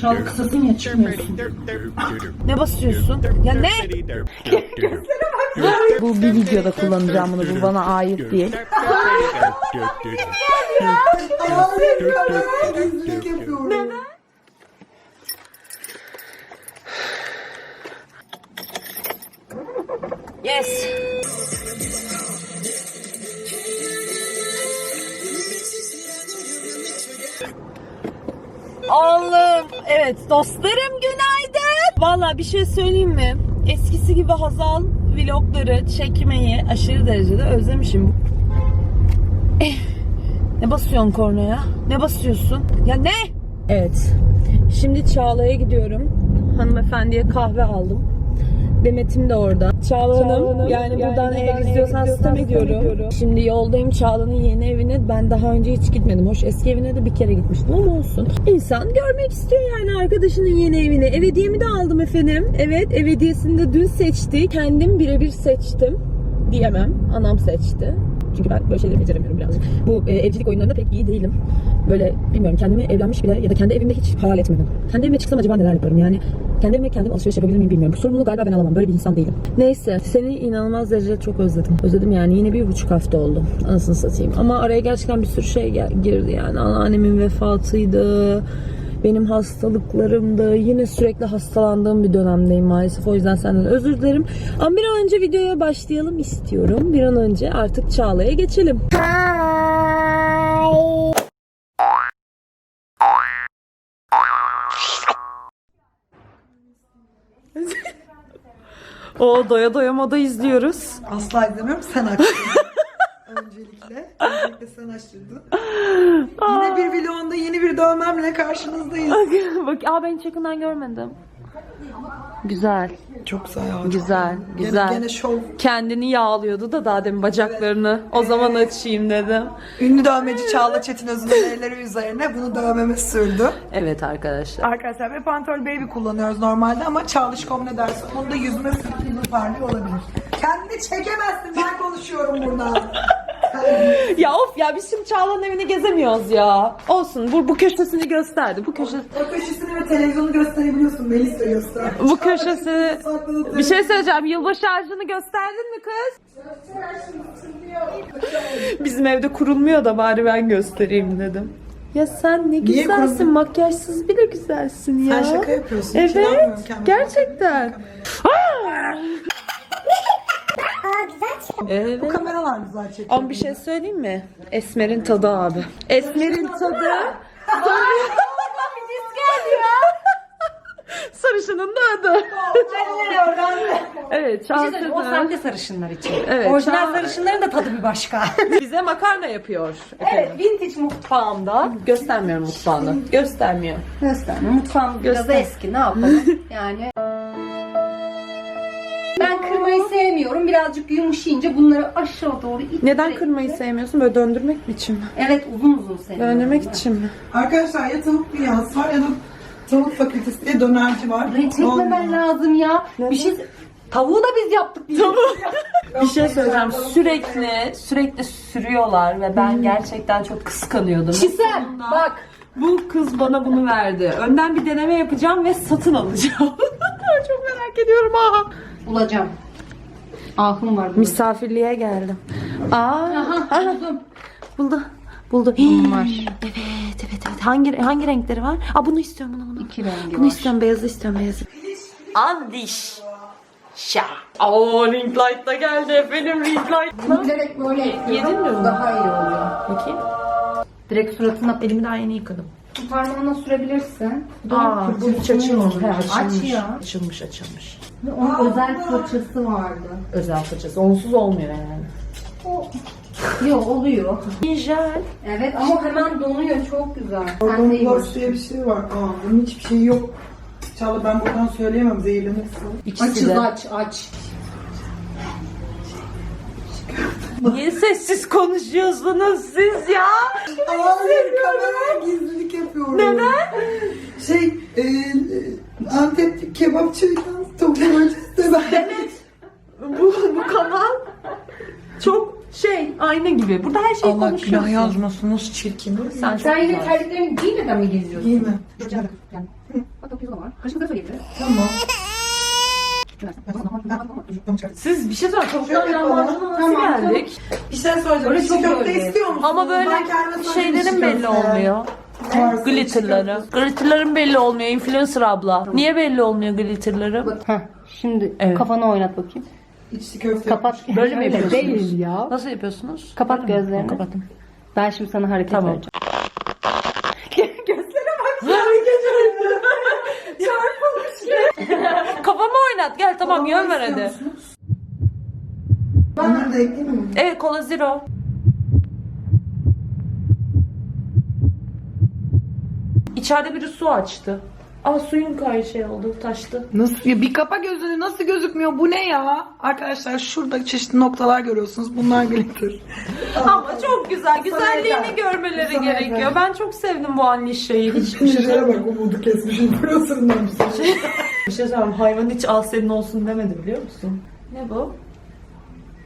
Çağla kısasın ya çıkmıyorsun. Ne basıyorsun? Ya ne? Bu bir videoda kullanacağım bunu. Bu bana ait değil. Yapıyorum. Yes. Allah'ım. Evet dostlarım günaydın. Valla bir şey söyleyeyim mi? Eskisi gibi Hazal vlogları çekmeyi aşırı derecede özlemişim. Eh, ne basıyorsun kornaya? Ne basıyorsun? Ya ne? Evet. Şimdi Çağla'ya gidiyorum. Hanımefendiye kahve aldım. Demet'im de orada. Çağla Hanım, yani, buradan eğer izliyorsan sistem ediyorum. Şimdi yoldayım Çağla'nın yeni evine. Ben daha önce hiç gitmedim. Hoş eski evine de bir kere gitmiştim ama olsun. İnsan görmek istiyor yani arkadaşının yeni evini. Ev hediyemi de aldım efendim. Evet ev hediyesini de dün seçti. Kendim birebir seçtim diyemem. Anam seçti. Çünkü ben böyle şeyleri beceremiyorum birazcık. Bu e, evcilik oyunlarında pek iyi değilim. Böyle bilmiyorum kendimi evlenmiş bile ya da kendi evimde hiç hayal etmedim. Kendi evime çıksam acaba neler yaparım yani. Kendi evime kendim alışveriş yapabilir miyim bilmiyorum. Bu sorumluluğu galiba ben alamam. Böyle bir insan değilim. Neyse seni inanılmaz derecede çok özledim. Özledim yani yine bir buçuk hafta oldu. Anasını satayım. Ama araya gerçekten bir sürü şey gel- girdi yani. Anneannemin vefatıydı benim hastalıklarımda yine sürekli hastalandığım bir dönemdeyim maalesef. O yüzden senden özür dilerim. Ama bir an önce videoya başlayalım istiyorum. Bir an önce artık Çağla'ya geçelim. O doya doya moda izliyoruz. Asla izlemiyorum. Sen açtın. Öncelikle. Öncelikle sen açtırdın. Yine bir vlogunda yeni bir dövmemle karşınızdayız. Bak aa ben hiç yakından görmedim. Güzel. Çok güzel ya. çok Güzel, Gene- güzel. Gene, şov. Kendini yağlıyordu da daha demin bacaklarını. O zaman açayım dedim. Ünlü dövmeci Çağla Çetin Özün'ün elleri üzerine bunu dövmeme sürdü. Evet arkadaşlar. Arkadaşlar ve Pantol Baby kullanıyoruz normalde ama Çağlışkom ne derse onu da yüzüme sürtüğünü parlıyor olabilir. Kendini çekemezsin ben konuşuyorum burada. Ya of ya biz şimdi Çağla'nın evini gezemiyoruz ya. Olsun bu, bu köşesini gösterdi. Bu köşe o köşesini ve televizyonu gösterebiliyorsun. Melis de göster. bu köşesi bir şey söyleyeceğim. Yılbaşı ağacını gösterdin mi kız? Bizim evde kurulmuyor da bari ben göstereyim dedim. Ya sen ne güzelsin. kurulmuyor? Makyajsız bile güzelsin ya. Sen şaka yapıyorsun, hiç inanmıyorum Evet. kendime. Gerçekten. Evet. Bu kameralar güzel çekiyor. Ama bir şey söyleyeyim mi? Esmer'in tadı abi. Esmer'in tadı. Sarışının da adı. evet, O şanslı. sahte sarışınlar için. Evet, Orijinal çağ- sarışınların da tadı bir başka. Bize makarna yapıyor. evet, vintage mutfağımda. Göstermiyor mutfağını. Göstermiyor. Gösterme. Mutfağım biraz Göster. eski. Ne yapalım? yani sevmiyorum. Birazcık yumuşayınca bunları aşağı doğru ittirerek- Neden kırmayı sevmiyorsun? Böyle döndürmek için mi? Evet uzun uzun seviyorum. Döndürmek ben. için mi? Arkadaşlar ya tavuk dünyası var ya da tavuk fakültesi diye dönerci var. Olmuyor. lazım ya. Bir şey Tavuğu da biz yaptık. Bir şey söyleyeceğim. Sürekli, sürekli sürüyorlar ve ben gerçekten çok kıskanıyordum. Çisem bak. Bu kız bana bunu verdi. Önden bir deneme yapacağım ve satın alacağım. Çok merak ediyorum ha. Bulacağım. Ahım var. burada. Misafirliğe geldim. Aa, Aha, buldum. buldu. Buldu. Bunlar. Evet, evet, evet. Hangi hangi renkleri var? Aa bunu istiyorum bunu bunu. İki rengi Bunu var. istiyorum, beyazı istiyorum, beyazı. Andiş. Şa. Oo, ring light da geldi efendim ring light. Direkt böyle ekliyorum. Yedin mi bunu? Daha iyi oluyor. Bakayım. Direkt suratına Elimi daha yeni yıkadım. Parmağına sürebilirsin. Aa, bu hiç açılmamış. He, Aç açılmış. ya. Açılmış, açılmış. Ve Onun özel fırçası vardı. Özel fırçası. Onsuz olmuyor yani. Yok oluyor. Jel. Evet ama hemen donuyor çok güzel. Sen de Orada iyi diye bir şey var. Aa, bunun hiçbir şeyi yok. Çağla ben buradan söyleyemem zehirlenirsin. İkisi Açız de. aç aç. Niye sessiz konuşuyorsunuz siz ya? Hayır kamera gizlilik yapıyorum. Neden? Şey e, e, Antep kebapçıyken öncesi ben. Bu, bu kanal çok şey ayna gibi. Burada her şeyi Allah konuşuyorsun. günah yazmasın nasıl çirkin. Sen, Sen çok yine güzel. terliklerini giymeden mi geziyorsun? Giyme. Kaşıkları söyleyebiliriz. Tamam. Siz bir şey söyle tavuktan lahmacuna nasıl Tamam, geldik? Bir şey soracağım. Öyle İçli çok köfte böyle. istiyor musunuz? Ama böyle şeylerin içli belli köfte. olmuyor. Varsa Glitterları. Glitterların belli olmuyor influencer abla. Niye belli olmuyor glitterları? Heh, şimdi Evet. kafanı oynat bakayım. İçli köfte. Kapat. Böyle mi yapıyorsunuz? Değil ya. Nasıl yapıyorsunuz? Kapat Böyle gözlerini. Kapattım. Ben şimdi sana hareket Tamam. vereceğim. Oynat gel tamam yön ver hadi. Onları da ekleyeyim mi? Evet kola zero. İçeride biri su açtı. Ama suyun kayı şey oldu, taştı. Nasıl ya bir kapa gözünü nasıl gözükmüyor bu ne ya? Arkadaşlar şurada çeşitli noktalar görüyorsunuz. Bunlar glitter. Ama çok güzel, güzelliğini yeter. görmeleri Sana gerekiyor. yeter. Ben çok sevdim bu annişeyi. Hiç Şuraya bak umudu kesmişim. Burasından Bir şey söyleyeyim, hayvan hiç al senin olsun demedi biliyor musun? Ne bu?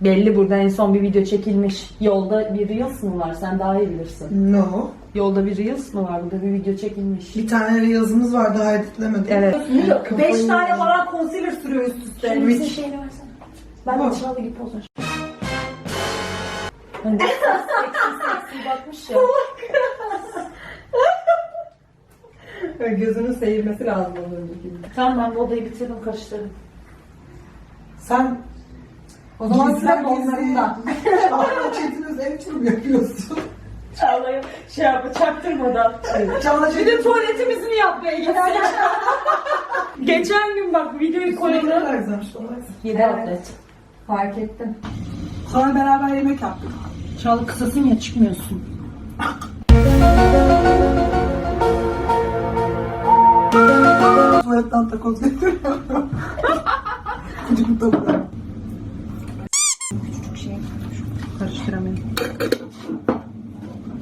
Belli burada en son bir video çekilmiş. Yolda bir mı var? Sen daha iyi bilirsin. No. Yolda bir Reels mı var? Burada bir video çekilmiş. Bir tane yazımız var daha editlemedim. Evet. Kafayı Beş tane falan concealer sürüyor üst üste. Evet. Bize şeyini versene. Ben de çağla gibi poz ver. Hani seksi seksi bakmış ya. Gözünün seyirmesi lazım onun önceki. Tamam ben bu odayı bitirdim karıştırdım. Sen O zaman sıra gizli. onlarında. Çağla Çetin Özel için mi yapıyorsun? Şey yapma çaktırmadan. Bir de tuvaletimizi mi yapmaya gitsin? Geçen gün bak videoyu koyalım. kadar güzelmiş onlar. 7 Evet. atlet. Fark ettim. Sonra beraber yemek yaptık. Çağla kısasın ya çıkmıyorsun. Tuvaletten takoz getiriyorum. Küçük tavuğa.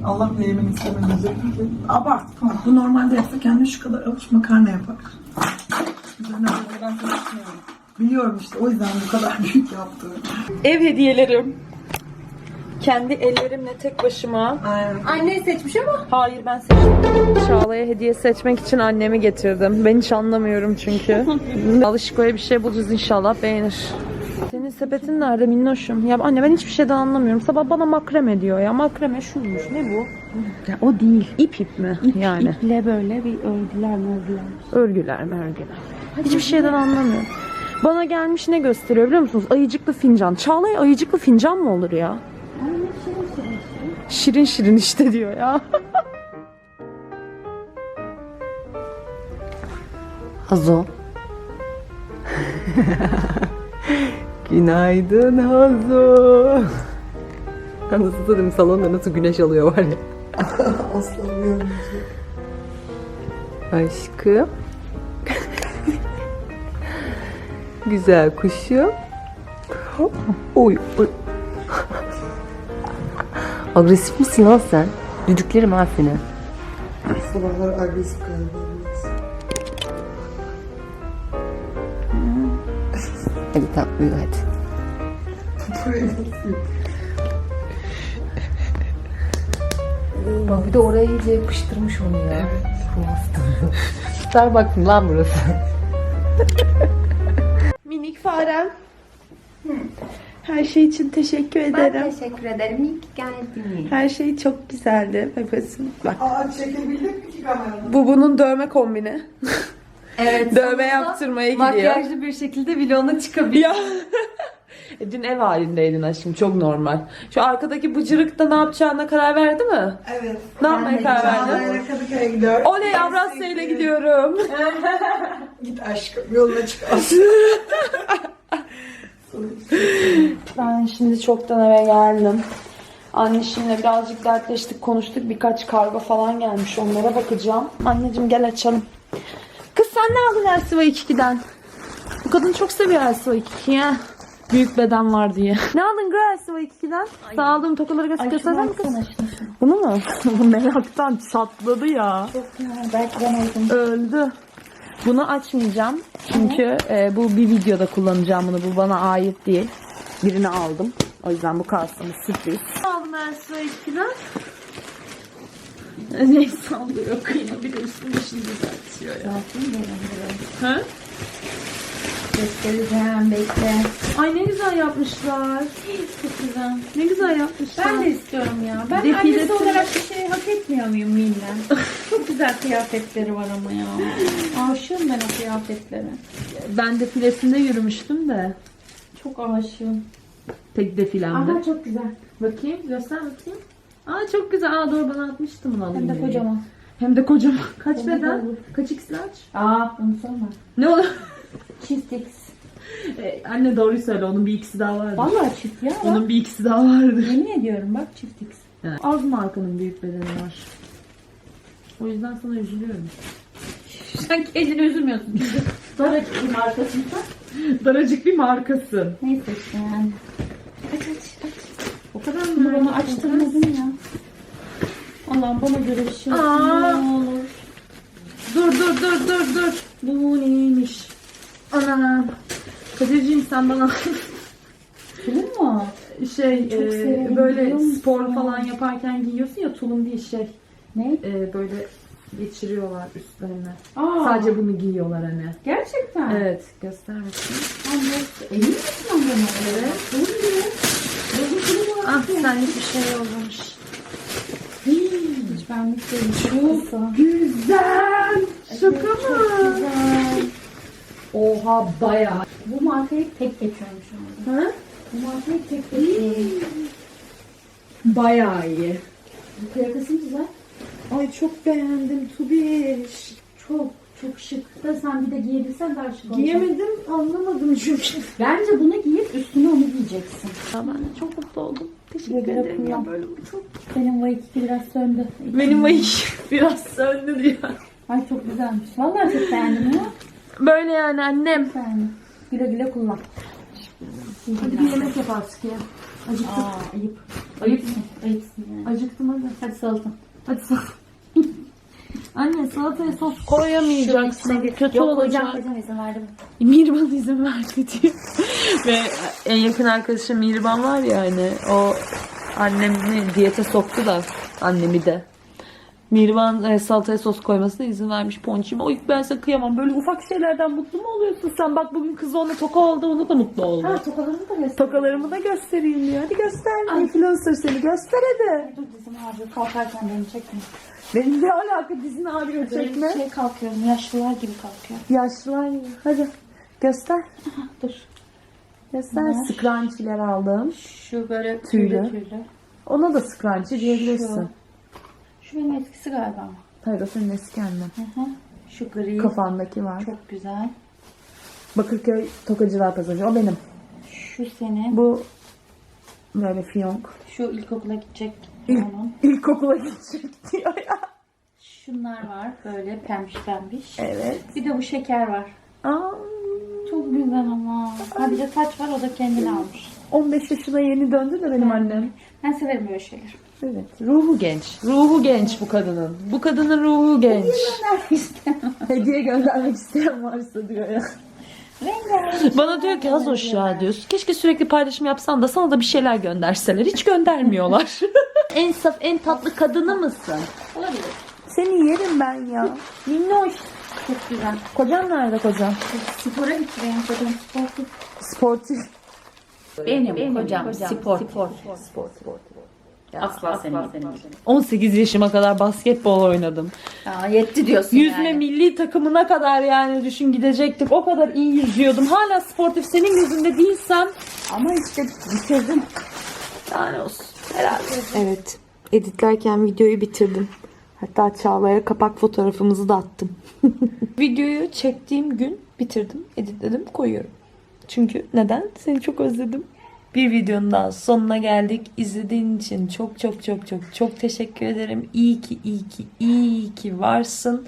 Allah ne yemin istemeyecek ki. Abartma. Bu normalde yapsa kendine şu kadar avuç makarna yapar. Üzerine ben karıştırıyorum. Biliyorum işte o yüzden bu kadar büyük yaptı. Ev hediyelerim. Kendi ellerimle tek başıma. Aynen. Anne seçmiş ama. Hayır ben seçtim. Çağla'ya hediye seçmek için annemi getirdim. Ben hiç anlamıyorum çünkü. Alışkoya bir şey bulacağız inşallah beğenir. Senin sepetin nerede minnoşum? Ya anne ben hiçbir şeyden anlamıyorum. Sabah bana makreme diyor ya. Makreme şuymuş. Ne bu? Ya o değil. İp ip mi? yani. İple böyle bir örgüler örgüler. Örgüler mergüler. Hiçbir şeyden anlamıyorum. Bana gelmiş ne gösteriyor biliyor musunuz? Ayıcıklı fincan. Çağla'ya ayıcıklı fincan mı olur ya? Şirin şirin işte diyor ya. Hazo. Günaydın Hazo. Anasını satayım salonda nasıl güneş alıyor var ya. Aslanıyorum. Aşkım. Güzel kuşum. Oy, oy. Agresif misin lan sen? Düdüklerim ha seni. Sabahlar agresif galiba Hadi uyu hadi. Bak bir de oraya iyice yapıştırmış onu ya. Evet. Starbucks mı lan burası? Minik farem. Her şey için teşekkür ederim. teşekkür ederim. İyi ki geldin. Her şey çok güzeldi. Bebesinin. Bak. Aa çekebildik mi ki kamerada? Bu bunun dövme kombini. Evet. Dövme yaptırmaya gidiyor. Makyajlı bir şekilde vloguna çıkabilir. Ya. E, Dün ev halindeydin aşkım çok normal. Şu arkadaki bıcırık da ne yapacağına karar verdi mi? Evet. Ne yapmaya karar verdin? Kadıköy'e. Oley Avrasya ile gidiyorum. Git aşkım yoluna çık. Ben şimdi çoktan eve geldim. Anneciğimle birazcık dertleştik, konuştuk. Birkaç kargo falan gelmiş. Onlara bakacağım. Anneciğim gel açalım. Sen ne aldın Elsiva 2'den? Bu kadın çok seviyor Elsiva 2'yi ya. Büyük beden var diye. Ne aldın Gül Elsiva 2'den? Sağ aldığım tokaları göster göstersene mi kız? Bunu mu? Bu meraktan çatladı ya. Belki ben aldım. Öldü. Bunu açmayacağım. Çünkü e, bu bir videoda kullanacağım bunu. Bu bana ait değil. Birini aldım. O yüzden bu kalsın sürpriz. Aldım Elsa 2'den. Ne sallıyor kıyma bir de üstüne işini düzeltiyor ya. Ha? Göstereceğim bekle. Ay ne güzel yapmışlar. Çok güzel. Ne güzel yapmışlar. Ben de istiyorum ya. Ben Defilesi- annesi olarak bir şey hak etmiyor muyum Minden? Çok güzel kıyafetleri var ama ya. Aşığım ben o kıyafetlere. Ben defilesinde yürümüştüm de. Çok aşığım. Tek defilemde. Aha çok güzel. Bakayım göster bakayım. Aa çok güzel. Aa doğru bana atmıştın bunu alayım. Hem de diye. kocaman. Hem de kocaman. Kaç Hem de beden? Kaç x large? Aa bunu sorma. Ne olur? Çift X. Ee, anne doğruyu söyle onun bir ikisi daha vardı. Vallahi çift ya. Bak. Onun bir ikisi daha vardı. Yemin ediyorum bak çift X. Evet. Az markanın büyük bedeni var. O yüzden sana üzülüyorum. Sen kendini üzülmüyorsun. Daracık bir markasında. Daracık bir markasın. Neyse işte yani. Aç aç aç. O kadar Bunu bana açtırmadın ya. Allah'ım bana göre bir şey olsun. Aa. Ne olur. Dur dur dur dur dur. Bu neymiş? Ana. Kadir'ciğim sen bana Tulum mu? şey Çok e, böyle biliyor musun? spor falan yaparken giyiyorsun ya tulum diye şey Ne? e, böyle geçiriyorlar üstlerine. Aa, Sadece bunu giyiyorlar hani. Gerçekten. Evet göster bakayım. Anne, emin misin anne? Evet. Tulum diyor. Tulum var. Ah senlik bir şey yollamış. Hiç benlik değil. Çok kısa. Güzel. Şaka Çok mı? güzel. Oha bayağı. Bu markayı tek geçiyorum şu anda. Ha? Bu markayı tek geçiyorum. Bayağı iyi. Bu kıyafetin güzel. Ay çok beğendim Tubiş. Çok çok şık. Da sen bir de giyebilsen daha şık olacak. Giyemedim anlamadım çünkü. Bence bunu giyip üstüne onu giyeceksin. Ben de çok mutlu oldum. Teşekkür güle ederim ya kullan. böyle çok. Benim bu iki biraz söndü. Benim vay biraz söndü diyor. Ay çok güzelmiş. Vallahi çok beğendim ya. Böyle yani annem. Beğendim. Güle güle kullan. Hadi bir yemek yap artık ya. Acıktım. Aa ayıp. Ayıpsın. Ayıpsın yani. Acıktım hadi. Hadi salata. Hadi sağ Anne salataya sos koyamayacaksın. Kötü Yok olacak. hocam izin verdim. Mirvan izin verdi diyor. Ve en yakın arkadaşım Mirvan var ya hani o annemi diyete soktu da annemi de. Mirvan e, salataya sos koymasına izin vermiş ponçim. O ilk ben sana kıyamam. Böyle ufak şeylerden mutlu mu oluyorsun sen? Bak bugün kız ona toka oldu. Ona da mutlu oldu. Ha tokalarını da göster. Tokalarımı da göstereyim diyor. Hadi göster. Influencer seni göster hadi. Dur dizim ağrıyor. Kalkarken beni çekme. Benim ne alaka dizini ağrıyor çekme. Şey kalkıyorum. Yaşlılar gibi kalkıyorum. Yaşlılar gibi. Hadi göster. Dur. Göster. Bunlar. Scrunchie'ler aldım. Şu böyle Tüylü. tüylü tüylü. Ona da scrunchie diyebilirsin. Şu benim eskisi galiba ama. Hayır senin eski. Hı hı. Şu gri. Kafandaki var. Çok güzel. Bakırköy Tokacılar Pazarı. O benim. Şu senin. Bu böyle fiyonk. Şu ilkokula gidecek İlk, onun. ilkokula gidecek diyor ya. Şunlar var böyle pembiş pembiş. Evet. Bir de bu şeker var. Aa, Çok güzel ama. Ha bir de saç var o da kendine almış. 15 yaşına yeni döndü de benim annem. Ben severim böyle şeyler. Evet. Ruhu genç. Ruhu genç bu kadının. Bu kadının ruhu genç. Hediye göndermek isteyen varsa diyor ya. Bana diyor ki az hoş ya diyor. Keşke sürekli paylaşım yapsan da sana da bir şeyler gönderseler. Hiç göndermiyorlar. en saf, en tatlı kadını mısın? Olabilir. Seni yerim ben ya. Minnoş. Çok güzel. Kocan nerede kocan? Spora gitti benim kocam sportif. Sportif. Benim, kocam, spor. Asla senin. 18 yaşıma kadar basketbol oynadım. Aa, yetti diyorsun Yüzme yani. milli takımına kadar yani düşün gidecektik. O kadar iyi yüzüyordum. Hala sportif senin gözünde değilsem Ama işte bitirdim. yani olsun. Herhalde. Evet. Editlerken videoyu bitirdim. Hatta Çağla'ya kapak fotoğrafımızı da attım. Videoyu çektiğim gün bitirdim, editledim, koyuyorum. Çünkü neden? Seni çok özledim. Bir videonun daha sonuna geldik. İzlediğin için çok çok çok çok çok teşekkür ederim. İyi ki iyi ki iyi ki varsın.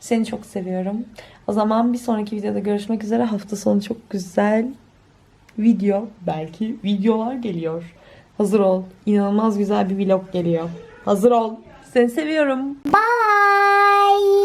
Seni çok seviyorum. O zaman bir sonraki videoda görüşmek üzere. Hafta sonu çok güzel video belki videolar geliyor. Hazır ol. İnanılmaz güzel bir vlog geliyor. Hazır ol. Seni seviyorum. Bye.